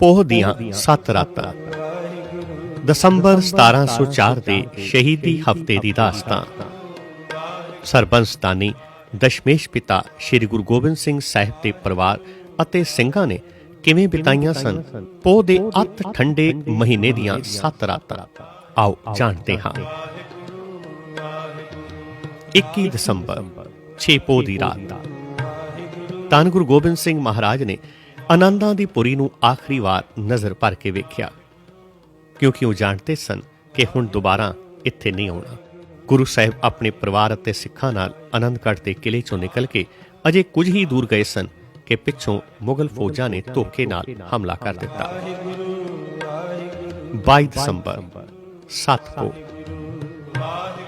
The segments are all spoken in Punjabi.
ਪੋਹ ਦੀਆਂ ਸੱਤ ਰਾਤਾਂ। ਦਸੰਬਰ 1704 ਦੇ ਸ਼ਹੀਦੀ ਹਫ਼ਤੇ ਦੀ ਦਾਸਤਾਨ। ਸਰਬੰਸਤਾਨੀ ਦਸ਼ਮੇਸ਼ ਪਿਤਾ ਸ੍ਰੀ ਗੁਰੂ ਗੋਬਿੰਦ ਸਿੰਘ ਸਾਹਿਬ ਦੇ ਪਰਿਵਾਰ ਅਤੇ ਸਿੰਘਾਂ ਨੇ ਕਿਵੇਂ ਬਿਤਾਈਆਂ ਸਨ? ਪੋਹ ਦੇ ਅੱਤ ਠੰਡੇ ਮਹੀਨੇ ਦੀਆਂ ਸੱਤ ਰਾਤਾਂ। ਆਓ ਜਾਣਦੇ ਹਾਂ। 21 ਦਸੰਬਰ 6 ਪੋਹ ਦੀ ਰਾਤ। ਧੰਨ ਗੁਰੂ ਗੋਬਿੰਦ ਸਿੰਘ ਮਹਾਰਾਜ ਨੇ ਆਨੰਦਾਂ ਦੀ ਪੁਰੀ ਨੂੰ ਆਖਰੀ ਵਾਰ ਨਜ਼ਰ ਭਰ ਕੇ ਵੇਖਿਆ। ਕਿਉਂਕਿ ਉਹ ਜਾਣਦੇ ਸਨ ਕਿ ਹੁਣ ਦੁਬਾਰਾ ਇੱਥੇ ਨਹੀਂ ਆਉਣਾ। ਗੁਰੂ ਸਾਹਿਬ ਆਪਣੇ ਪਰਿਵਾਰ ਅਤੇ ਸਿੱਖਾਂ ਨਾਲ ਆਨੰਦਗੜ੍ਹ ਦੇ ਕਿਲੇ ਚੋਂ ਨਿਕਲ ਕੇ ਅਜੇ ਕੁਝ ਹੀ ਦੂਰ ਗਏ ਸਨ ਕਿ ਪਿੱਛੋਂ ਮੁਗਲ ਫੌਜਾਂ ਨੇ ਧੋਖੇ ਨਾਲ ਹਮਲਾ ਕਰ ਦਿੱਤਾ। 22 ਦਸੰਬਰ 7 ਕੋ।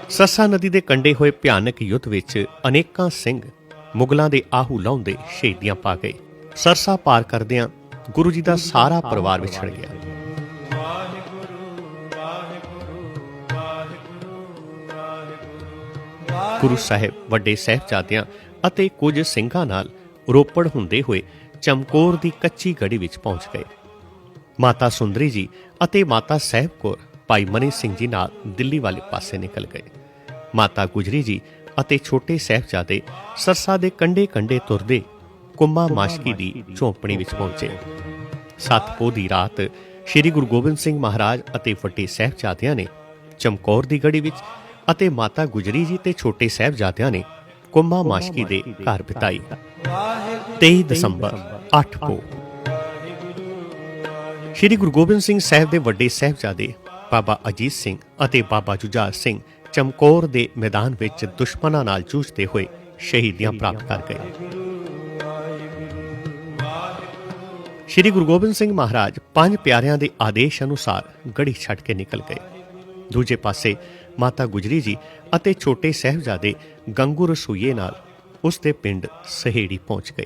ਸੱਸਾ ਨਦੀ ਦੇ ਕੰਢੇ ਹੋਏ ਭਿਆਨਕ ਯੁੱਧ ਵਿੱਚ ਅਨੇਕਾਂ ਸਿੰਘ ਮੁਗਲਾਂ ਦੇ ਆਹੂ ਲਾਉਂਦੇ ਸ਼ਹੀਦੀਆਂ ਪਾ ਗਏ। ਸਰਸਾ ਪਾਰ ਕਰਦਿਆਂ ਗੁਰੂ ਜੀ ਦਾ ਸਾਰਾ ਪਰਿਵਾਰ ਵਿਛੜ ਗਿਆ। ਗੁਰੂ ਸਾਹਿਬ ਵੱਡੇ ਸਾਹਿਬਜ਼ਾਦਿਆਂ ਅਤੇ ਕੁਝ ਸਿੰਘਾਂ ਨਾਲ ਰੋਪੜ ਹੁੰਦੇ ਹੋਏ ਚਮਕੌਰ ਦੀ ਕੱਚੀ ਗੜੀ ਵਿੱਚ ਪਹੁੰਚ ਗਏ। ਮਾਤਾ ਸੁੰਦਰੀ ਜੀ ਅਤੇ ਮਾਤਾ ਸਾਹਿਬ ਕੌਰ ਭਾਈ ਮਨੀ ਸਿੰਘ ਜੀ ਨਾਲ ਦਿੱਲੀ ਵਾਲੇ ਪਾਸੇ ਨਿਕਲ ਗਏ। ਮਾਤਾ ਗੁਜਰੀ ਜੀ ਅਤੇ ਛੋਟੇ ਸਾਹਿਬਜ਼ਾਦੇ ਸਰਸਾ ਦੇ ਕੰਡੇ ਕੰਡੇ ਤੁਰਦੇ ਕੁੰਮਾ ਮਾਸ਼ਕੀ ਦੀ ਝੌਂਪੜੀ ਵਿੱਚ ਪਹੁੰਚੇ। ਸੱਤ ਪੋਹ ਦੀ ਰਾਤ ਸ੍ਰੀ ਗੁਰੂ ਗੋਬਿੰਦ ਸਿੰਘ ਮਹਾਰਾਜ ਅਤੇ ਵੱਡੇ ਸਾਹਿਬਜ਼ਾਦਿਆਂ ਨੇ ਚਮਕੌਰ ਦੀ ਗੜੀ ਵਿੱਚ ਅਤੇ ਮਾਤਾ ਗੁਜਰੀ ਜੀ ਤੇ ਛੋਟੇ ਸਾਹਿਬਜ਼ਾਦਿਆਂ ਨੇ ਕੁੰਮਾ ਮਾਸ਼ਕੀ ਦੇ ਘਰ ਬਿਤਾਈ। 23 ਦਸੰਬਰ 8 ਪੋਹ। ਸ਼੍ਰੀ ਗੁਰੂ ਗੋਬਿੰਦ ਸਿੰਘ ਸਾਹਿਬ ਦੇ ਵੱਡੇ ਸਾਹਿਬਜ਼ਾਦੇ ਬਾਬਾ ਅਜੀਤ ਸਿੰਘ ਅਤੇ ਬਾਬਾ ਜੁਝਾਰ ਸਿੰਘ ਚਮਕੌਰ ਦੇ ਮੈਦਾਨ ਵਿੱਚ ਦੁਸ਼ਮਣਾਂ ਨਾਲ ਜੂਝਦੇ ਹੋਏ ਸ਼ਹੀਦੀਆਂ ਪ੍ਰਾਪਤ ਕਰ ਗਏ। ਸ਼੍ਰੀ ਗੁਰੂ ਗੋਬਿੰਦ ਸਿੰਘ ਮਹਾਰਾਜ ਪੰਜ ਪਿਆਰਿਆਂ ਦੇ ਆਦੇਸ਼ ਅਨੁਸਾਰ ਗੜੀ ਛੱਡ ਕੇ ਨਿਕਲ ਗਏ। ਦੂਜੇ ਪਾਸੇ ਮਾਤਾ ਗੁਜਰੀ ਜੀ ਅਤੇ ਛੋਟੇ ਸਾਹਿਬਜ਼ਾਦੇ ਗੰਗੂ ਰਸੂਈਏ ਨਾਲ ਉਸ ਦੇ ਪਿੰਡ ਸਹੇੜੀ ਪਹੁੰਚ ਗਏ।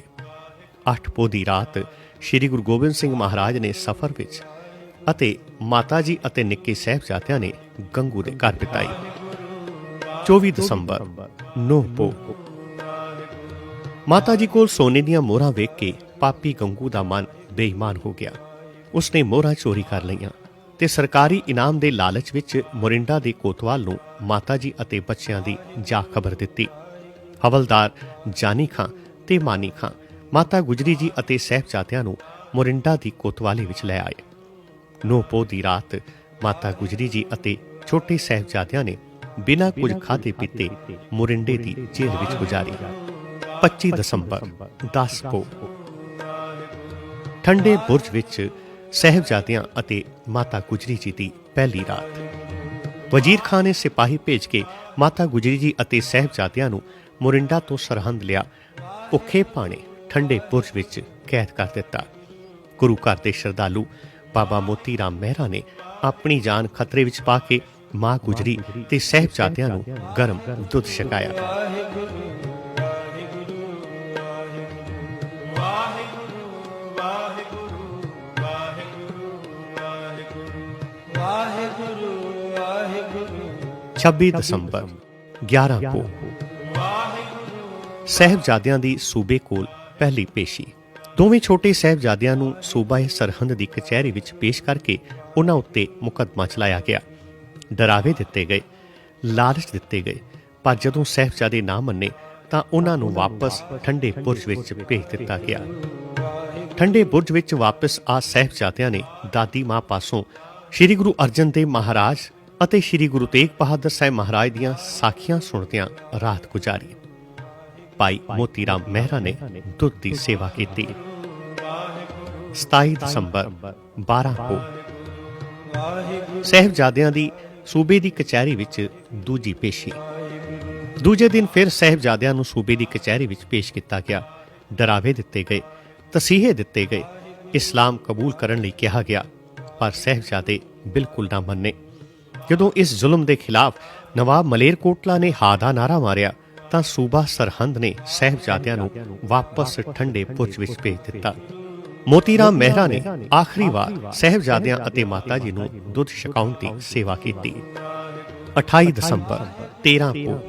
ਅੱਠ ਪੋਹ ਦੀ ਰਾਤ ਸ੍ਰੀ ਗੁਰੂ ਗੋਬਿੰਦ ਸਿੰਘ ਮਹਾਰਾਜ ਨੇ ਸਫ਼ਰ ਵਿੱਚ ਅਤੇ ਮਾਤਾ ਜੀ ਅਤੇ ਨਿੱਕੇ ਸਾਹਿਬਜ਼ਾਦਿਆਂ ਨੇ ਗੰਗੂ ਦੇ ਘਰ ਬਿਤਾਈ। 24 ਦਸੰਬਰ 9 ਪੋ ਮਾਤਾ ਜੀ ਕੋਲ ਸੋਨੇ ਦੀਆਂ ਮੋਹਰਾਂ ਵੇਖ ਕੇ ਪਾਪੀ ਗੰਗੂ ਦਾ ਮਨ ਬੇਈਮਾਨ ਹੋ ਗਿਆ। ਉਸਨੇ ਮੋਹਰਾਂ ਚੋਰੀ ਕਰ ਲਈਆਂ ਤੇ ਸਰਕਾਰੀ ਇਨਾਮ ਦੇ ਲਾਲਚ ਵਿੱਚ ਮੋਰਿੰਡਾ ਦੇ ਕੋਤਵਾਲ ਨੂੰ ਮਾਤਾ ਜੀ ਅਤੇ ਬੱਚਿਆਂ ਦੀ ਜਾ ਖਬਰ ਦਿੱਤੀ। ਹਵਲਦਾਰ ਜਾਨੀ ਖਾਂ ਤੇ ਮਾਨੀ ਖਾਂ ਮਾਤਾ ਗੁਜਰੀ ਜੀ ਅਤੇ ਸਹਿਬਜ਼ਾਦਿਆਂ ਨੂੰ ਮੋਰਿੰਡਾ ਦੀ ਕੋਤਵਾਲੀ ਵਿੱਚ ਲੈ ਆਏ। ਨੋ ਪੋਹ ਦੀ ਰਾਤ ਮਾਤਾ ਗੁਜਰੀ ਜੀ ਅਤੇ ਛੋਟੇ ਸਹਿਬਜ਼ਾਦਿਆਂ ਨੇ ਬਿਨਾਂ ਕੁਝ ਖਾਧੇ ਪੀਤੇ ਮੋਰਿੰਡੇ ਦੀ ਜੇਲ੍ਹ ਵਿੱਚ ਗੁਜ਼ਾਰੀ। 25 ਦਸੰਬਰ 10 ਪੋਹ। ਠੰਡੇ ਬੁਰਜ ਵਿੱਚ ਸਹਿਬਜ਼ਾਦਿਆਂ ਅਤੇ ਮਾਤਾ ਗੁਜਰੀ ਜੀ ਦੀ ਪਹਿਲੀ ਰਾਤ। ਵਜ਼ੀਰ ਖਾਨ ਨੇ ਸਿਪਾਹੀ ਭੇਜ ਕੇ ਮਾਤਾ ਗੁਜਰੀ ਜੀ ਅਤੇ ਸਹਿਬਜ਼ਾਦਿਆਂ ਨੂੰ ਮੋਰਿੰਡਾ ਤੋਂ ਸਰਹੰਦ ਲਿਆ, ਭੁੱਖੇ ਪਾਣੇ ਠੰਡੇ ਬੁਰਜ ਵਿੱਚ ਕੈਦ ਕਰ ਦਿੱਤਾ। ਗੁਰੂ ਘਰ ਦੇ ਸ਼ਰਧਾਲੂ ਬਾਬਾ ਮੋਤੀ ਰਾਮ ਮਹਿਰਾ ਨੇ ਆਪਣੀ ਜਾਨ ਖਤਰੇ ਵਿੱਚ ਪਾ ਕੇ ਮਾਂ ਗੁਜਰੀ ਤੇ ਸਹਿਬਜ਼ਾਦਿਆਂ ਨੂੰ ਗਰਮ ਦੁੱਧ ਛਕਾਇਆ। 26 ਦਸੰਬਰ 11 ਪੋ ਸਹਿਬਜ਼ਾਦਿਆਂ ਦੀ ਸੂਬੇ ਕੋਲ ਪਹਿਲੀ ਪੇਸ਼ੀ। ਦੋਵੇਂ ਛੋਟੇ ਸਹਿਬਜ਼ਾਦਿਆਂ ਨੂੰ ਸੂਬਾ ਸਰਹੰਦ ਦੀ ਕਚਹਿਰੀ ਵਿੱਚ ਪੇਸ਼ ਕਰਕੇ ਉਹਨਾਂ ਉੱਤੇ ਮੁਕੱਦਮਾ ਚਲਾਇਆ ਗਿਆ। ਡਰਾਵੇ ਦਿੱਤੇ ਗਏ ਲਾਲਚ ਦਿੱਤੇ ਗਏ ਪਰ ਜਦੋਂ ਸਹਿਬਜ਼ਾਦੇ ਨਾ ਮੰਨੇ ਤਾਂ ਉਹਨਾਂ ਨੂੰ ਵਾਪਸ ਠੰਡੇ ਬੁਰਜ ਵਿੱਚ ਭੇਜ ਦਿੱਤਾ ਗਿਆ। ਠੰਡੇ ਬੁਰਜ ਵਿੱਚ ਵਾਪਸ ਆ ਸਹਿਬਜ਼ਾਦਿਆਂ ਨੇ ਦਾਦੀ ਮਾਂ ਪਾਸੋਂ ਸ੍ਰੀ ਗੁਰੂ ਅਰਜਨ ਦੇਵ ਮਹਾਰਾਜ ਅਤੇ ਸ੍ਰੀ ਗੁਰੂ ਤੇਗ ਬਹਾਦਰ ਸਾਹਿਬ ਮਹਾਰਾਜ ਦੀਆਂ ਸਾਖੀਆਂ ਸੁਣਦਿਆਂ ਰਾਤ ਗੁਜ਼ਾਰੀ। ਭਾਈ ਮੋਤੀ ਰਾਮ ਮਹਿਰਾ ਨੇ ਦੁੱਧ ਦੀ ਸੇਵਾ ਕੀਤੀ। 27 ਦਸੰਬਰ 12 ਕੋ। ਸਹਿਬਜ਼ਾਦਿਆਂ ਦੀ ਸੂਬੇ ਦੀ ਕਚਹਿਰੀ ਵਿੱਚ ਦੂਜੀ ਪੇਸ਼ੀ। ਦੂਜੇ ਦਿਨ ਫਿਰ ਸਹਿਬਜ਼ਾਦਿਆਂ ਨੂੰ ਸੂਬੇ ਦੀ ਕਚਹਿਰੀ ਵਿੱਚ ਪੇਸ਼ ਕੀਤਾ ਗਿਆ। ਡਰਾਵੇ ਦਿੱਤੇ ਗਏ, ਤਸੀਹੇ ਦਿੱਤੇ ਗਏ। ਇਸਲਾਮ ਕਬੂਲ ਕਰਨ ਲਈ ਕਿਹਾ ਗਿਆ, ਪਰ ਸਹਿਬਜ਼ਾਦੇ ਬਿਲਕੁਲ ਨਾ ਮੰਨੇ। ਜਦੋਂ ਇਸ ਜ਼ੁਲਮ ਦੇ ਖਿਲਾਫ ਨਵਾਬ ਮਲੇਰਕੋਟਲਾ ਨੇ ਹਾ ਦਾ ਨਾਰਾ ਮਾਰਿਆ, ਤਾਂ ਸੂਬਾ ਸਰਹੰਦ ਨੇ ਸਹਿਬਜ਼ਾਦਿਆਂ ਨੂੰ ਵਾਪਸ ਠੰਡੇ ਪੁਰਜ ਵਿੱਚ ਭੇਜ ਦਿੱਤਾ। ਮੋਤੀ ਮਹਿਰਾ ਨੇ ਆਖਰੀ ਵਾਰ ਸਹਿਬਜ਼ਾਦਿਆਂ ਅਤੇ ਮਾਤਾ ਜੀ ਨੂੰ ਦੁੱਧ ਛਕਾਉਣ ਦੀ ਸੇਵਾ ਕੀਤੀ। 28 ਦਸੰਬਰ 13 ਪੋ।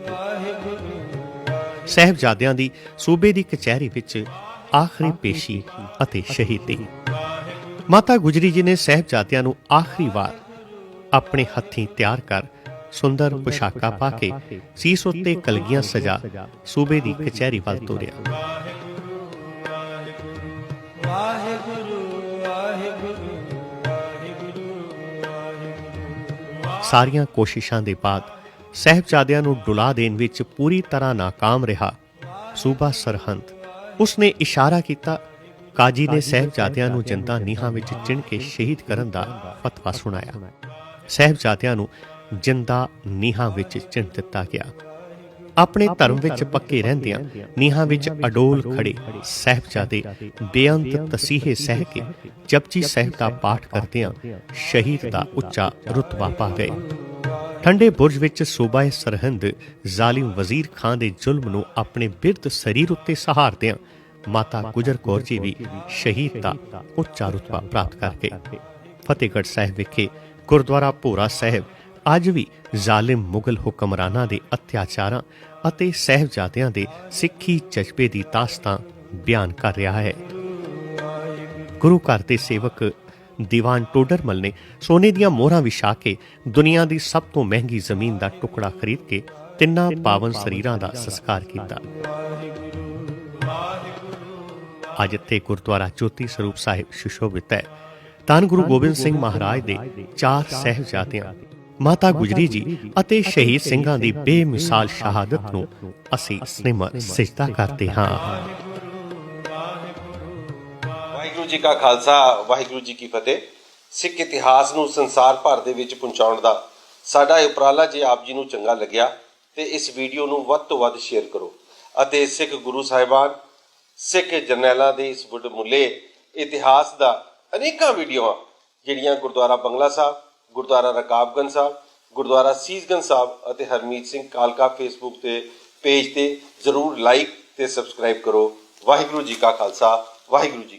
ਸਹਿਬਜ਼ਾਦਿਆਂ ਦੀ ਸੂਬੇ ਦੀ ਕਚਹਿਰੀ ਵਿੱਚ ਆਖਰੀ ਪੇਸ਼ੀ ਅਤੇ ਸ਼ਹੀਦੀ। ਮਾਤਾ ਗੁਜਰੀ ਜੀ ਨੇ ਸਹਿਬਜ਼ਾਦਿਆਂ ਨੂੰ ਆਖਰੀ ਵਾਰ ਆਪਣੇ ਹੱਥੀਂ ਤਿਆਰ ਕਰ ਸੁੰਦਰ ਪੁਸ਼ਾਕਾ ਪਾ ਕੇ ਸੀਸ ਉੱਤੇ ਕਲਗੀਆਂ ਸਜਾ ਸੂਬੇ ਦੀ ਕਚਹਿਰੀ ਵੱਲ ਤੋਰਿਆ। ਸਾਰੀਆਂ ਕੋਸ਼ਿਸ਼ਾਂ ਦੇ ਬਾਅਦ ਸਹਿਬਜ਼ਾਦਿਆਂ ਨੂੰ ਡੁਲਾ ਦੇਣ ਵਿੱਚ ਪੂਰੀ ਤਰ੍ਹਾਂ ناکਾਮ ਰਿਹਾ ਸੂਬਾ ਸਰਹੰਦ। ਉਸਨੇ ਇਸ਼ਾਰਾ ਕੀਤਾ ਕਾਜੀ ਨੇ ਸਹਿਬਜ਼ਾਦਿਆਂ ਨੂੰ ਜਨਤਾ ਨੀਹਾਂ ਵਿੱਚ ਚਿਣ ਕੇ ਸ਼ਹੀਦ ਕਰਨ ਦਾ ਫਤਵਾ ਸੁਣਾਇਆ। ਸਹਿਬਜ਼ਾਦਿਆਂ ਨੂੰ ਜਿੰਦਾ ਨੀਹਾਂ ਵਿੱਚ ਚਿਣ ਦਿੱਤਾ ਗਿਆ। ਆਪਣੇ ਧਰਮ ਵਿੱਚ ਪੱਕੇ ਰਹਿੰਦਿਆਂ ਨੀਹਾਂ ਵਿੱਚ ਅਡੋਲ ਖੜੇ ਸਹਿਬਜ਼ਾਦੇ ਬੇਅੰਤ ਤਸੀਹੇ ਸਹਿ ਕੇ ਜਪਜੀ ਸਾਹਿਬ ਦਾ ਪਾਠ ਕਰਦਿਆਂ ਸ਼ਹੀਦ ਦਾ ਉੱਚਾ ਰੁਤਬਾ ਪਾ ਗਏ ਠੰਡੇ ਬੁਰਜ ਵਿੱਚ ਸੂਬਾਏ ਸਰਹੰਦ ਜ਼ਾਲਿਮ ਵਜ਼ੀਰ ਖਾਨ ਦੇ ਜ਼ੁਲਮ ਨੂੰ ਆਪਣੇ ਬਿਰਧ ਸਰੀਰ ਉੱਤੇ ਸਹਾਰਦਿਆਂ ਮਾਤਾ ਗੁਜਰ ਕੌਰ ਜੀ ਵੀ ਸ਼ਹੀਦ ਦਾ ਉੱਚਾ ਰੁਤਬਾ ਪ੍ਰਾਪਤ ਕਰ ਗਏ ਫਤਿਹਗੜ੍ਹ ਸਾਹਿਬ ਵਿਖੇ ਗੁਰਦੁਆਰਾ ਭੋਰਾ ਸਾਹਿਬ ਅੱਜ ਵੀ ਜ਼ਾਲਿਮ ਮੁਗਲ ਹੁਕਮਰਾਨਾਂ ਦੇ ਅਤਿਆਚਾਰਾਂ ਅਤੇ ਸਹਿਬਜ਼ਾਦਿਆਂ ਦੇ ਸਿੱਖੀ ਜਜ਼ਬੇ ਦੀ ਦਾਸਤਾਂ ਬਿਆਨ ਕਰ ਰਿਹਾ ਹੈ। ਗੁਰੂ ਘਰ ਦੇ ਸੇਵਕ ਦੀਵਾਨ ਟੋਡਰਮਲ ਨੇ ਸੋਨੇ ਦੀਆਂ ਮੋਹਰਾਂ ਵਿਛਾ ਕੇ ਦੁਨੀਆ ਦੀ ਸਭ ਤੋਂ ਮਹਿੰਗੀ ਜ਼ਮੀਨ ਦਾ ਟੁਕੜਾ ਖਰੀਦ ਕੇ ਤਿੰਨਾਂ ਪਾਵਨ ਸਰੀਰਾਂ ਦਾ ਸੰਸਕਾਰ ਕੀਤਾ। ਅੱਜ ਇੱਥੇ ਗੁਰਦੁਆਰਾ ਜੋਤੀ ਸਰੂਪ ਸਾਹਿਬ ਸੁਸ਼ੋਭਿਤ ਹੈ। ਧੰਨ ਗੁਰੂ ਗੋਬਿੰਦ ਸਿੰਘ ਮਹਾਰਾਜ ਦੇ ਚਾਰ ਸਹਿਬਜ਼ਾਦਿਆਂ ਮਾਤਾ ਗੁਜਰੀ ਜੀ ਅਤੇ ਸ਼ਹੀਦ ਸਿੰਘਾਂ ਦੀ ਬੇਮਿਸਾਲ ਸ਼ਹਾਦਤ ਨੂੰ ਅਸੀਂ ਸਨਿਮਰ ਸਿਜਦਾ ਕਰਦੇ ਹਾਂ। ਵਾਹਿਗੁਰੂ ਜੀ ਕਾ ਖਾਲਸਾ ਵਾਹਿਗੁਰੂ ਜੀ ਕੀ ਫਤਿਹ। ਸਿੱਖ ਇਤਿਹਾਸ ਨੂੰ ਸੰਸਾਰ ਭਰ ਦੇ ਵਿੱਚ ਪਹੁੰਚਾਉਣ ਦਾ ਸਾਡਾ ਇਹ ਉਪਰਾਲਾ ਜੇ ਆਪ ਜੀ ਨੂੰ ਚੰਗਾ ਲੱਗਿਆ ਤੇ ਇਸ ਵੀਡੀਓ ਨੂੰ ਵੱਧ ਤੋਂ ਵੱਧ ਸ਼ੇਅਰ ਕਰੋ ਅਤੇ ਸਿੱਖ ਗੁਰੂ ਸਾਹਿਬਾਨ ਸਿੱਖ ਜਰਨੈਲਾਂ ਦੇ ਇਸ ਮੁੱਲੇ ਇਤਿਹਾਸ ਦਾ ਅਨੇਕਾਂ ਵੀਡੀਓਆਂ, ਜਿਹੜੀਆਂ ਗੁਰਦੁਆਰਾ ਬੰਗਲਾ ਸਾਹਿਬ, ਗੁਰਦੁਆਰਾ ਰਕਾਬਗੰਜ ਸਾਹਿਬ, ਗੁਰਦੁਆਰਾ ਸੀਸਗੰਜ ਸਾਹਿਬ ਅਤੇ ਹਰਮੀਤ ਸਿੰਘ ਕਾਲਕਾ ਫੇਸਬੁੱਕ ਤੇ ਪੇਜ ਤੇ ਜ਼ਰੂਰ ਲਾਈਕ ਤੇ ਸਬਸਕ੍ਰਾਈਬ ਕਰੋ। ਵਾਹਿਗੁਰੂ ਜੀ ਕਾ ਖਾਲਸਾ, ਵਾਹਿਗੁਰੂ ਜੀ